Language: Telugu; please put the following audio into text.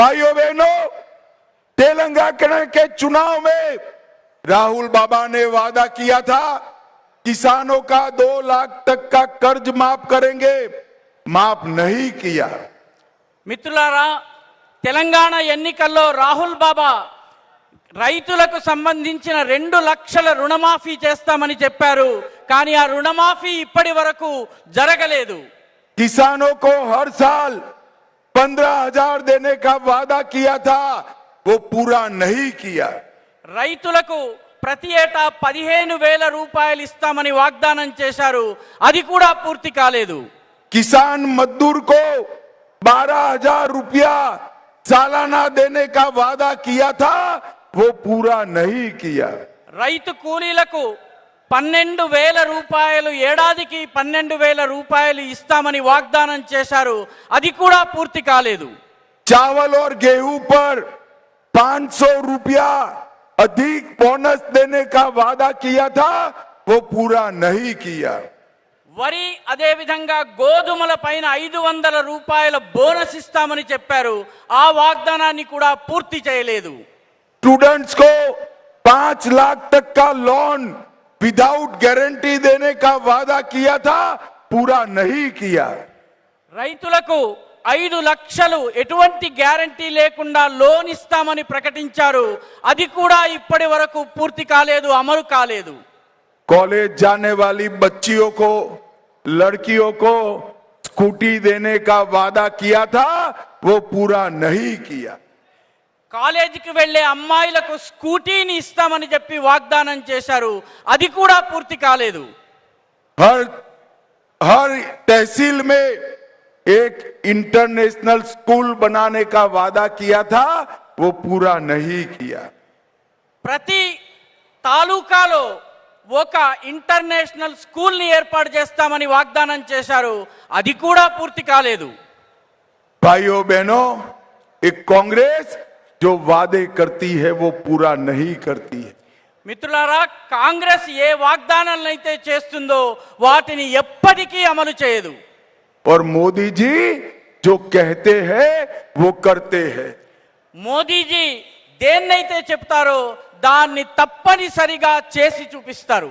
भाइयों बहनों तेलंगाना के चुनाव में राहुल बाबा ने वादा किया था किसानों का दो लाख तक का कर्ज माफ करेंगे माफ नहीं किया మిత్రులారా తెలంగాణ ఎన్నికల్లో రాహుల్ బాబా రైతులకు సంబంధించిన రెండు లక్షల రుణమాఫీ చేస్తామని చెప్పారు కానీ ఆ రుణమాఫీ ఇప్పటి వరకు జరగలేదు किसानों को हर साल पंद्रह हजार देने का वादा किया था वो पूरा नहीं किया రైతులకు ప్రతి ఏటా పదిహేను వేల రూపాయలు ఇస్తామని వాగ్దానం చేశారు అది కూడా పూర్తి కాలేదు किसान मजदूर को बारह हजार रुपया सालाना देने का वादा किया था वो पूरा नहीं किया రైతు కూలీలకు పన్నెండు వేల రూపాయలు ఏడాదికి పన్నెండు వేల రూపాయలు ఇస్తామని వాగ్దానం చేశారు అది కూడా పూర్తి కాలేదు चावल और गेहूं पर 500 रुपया अधिक बोनस देने का वादा किया था वो पूरा नहीं किया వరి అదే విధంగా గోధుమల పైన ఐదు వందల రూపాయల బోనస్ ఇస్తామని చెప్పారు ఆ వాగ్దానాన్ని కూడా పూర్తి చేయలేదు स्टूडेंट्स को पांच लाख तक का लोन विदाउट गारंटी देने का वादा किया था पूरा नहीं किया రైతులకు ఐదు లక్షలు ఎటువంటి గ్యారంటీ లేకుండా లోన్ ఇస్తామని ప్రకటించారు అది కూడా ఇప్పటి వరకు పూర్తి కాలేదు అమలు కాలేదు कॉलेज जाने वाली बच्चियों को लड़कियों को स्कूटी देने का वादा किया था वो पूरा नहीं किया కాలేజీకి వెళ్ళే అమ్మాయిలకు స్కూటీని ఇస్తామని చెప్పి వాగ్దానం చేశారు అది కూడా పూర్తి కాలేదు हर हर तहसील में एक इंटरनेशनल स्कूल बनाने का वादा किया था वो पूरा नहीं किया ప్రతి తాలూకాలో ఒక ఇంటర్నేషనల్ స్కూల్ని ఏర్పాటు చేస్తామని వాగ్దానం చేశారు అది కూడా పూర్తి కాలేదు भाइयों बहनों एक कांग्रेस जो वादे करती है वो पूरा नहीं करती है మిత్రులారా కాంగ్రెస్ ఏ వాగ్దానాలను అయితే చేస్తుందో వాటిని ఎప్పటికీ అమలు చేయదు और मोदी जी जो कहते हैं वो करते हैं మోదీజీ దేన్నైతే చెప్తారో దాన్ని తప్పనిసరిగా చేసి చూపిస్తారు